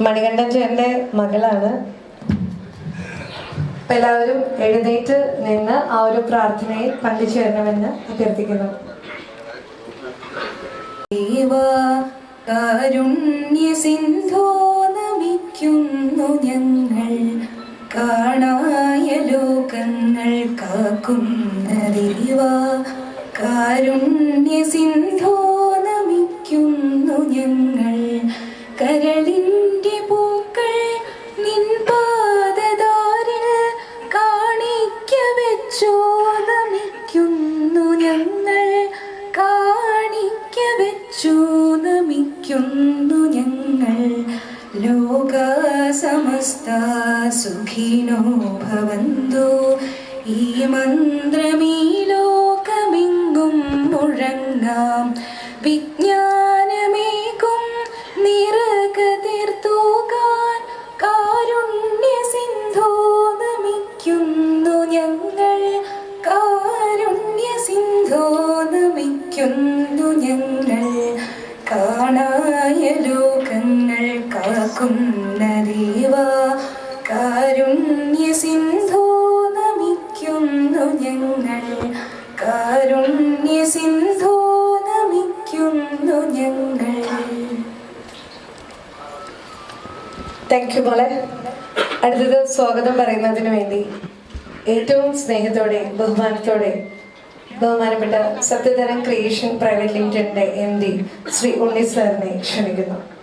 മണികണ്ഠൻ ചേട്ടന്റെ മകളാണ്. എല്ലാവരും എഴുന്നേറ്റ് നിന്ന് ആ ഒരു പ്രാർത്ഥനയിൽ പങ്കുചേരണമെന്ന് അഭ്യർത്ഥിക്കുന്നു. കാരുണ്യ ഞങ്ങൾ. കാണായ ലോകങ്ങൾ കാക്കുന്ന ദേവാ കാരുണ്യ സിന്ധോ നമിക്കുന്നു ഞങ്ങൾ. കരളിന്റെ നമിക്കുന്നു ഞങ്ങൾ. ലോക സമസ്ത സുഖിനോ ഭവന്തു ഈ മന്ത്രമീ ലോകമെങ്കും മുഴങ്ങാം. വിജ്ഞാനമേകും നിറകതിർത്തൂകാൻ കാരുണ്യ സിന്ധോ നമിക്കുന്നു ഞങ്ങൾ. കാരുണ്യ സിന്ധോ നമിക്കുന്നു ഞങ്ങൾ. ലോകങ്ങൾ സിന്ധു നമിക്കുന്നു ഞങ്ങൾ. സിന്ധു നമിക്കുന്നു ഞങ്ങൾ അടുത്തത് സ്വാഗതം പറയുന്നതിന് വേണ്ടി ഏറ്റവും സ്നേഹത്തോടെ ബഹുമാനത്തോടെ ബഹുമാനപ്പെട്ട സത്യതരം ക്രിയേഷൻ പ്രൈവറ്റ് ലിമിറ്റഡിന്റെ എം ഡി ശ്രീ ഉണ്ണി സാറിനെ ക്ഷണിക്കുന്നു.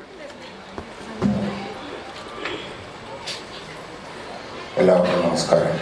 എല്ലാവർക്കും നമസ്കാരം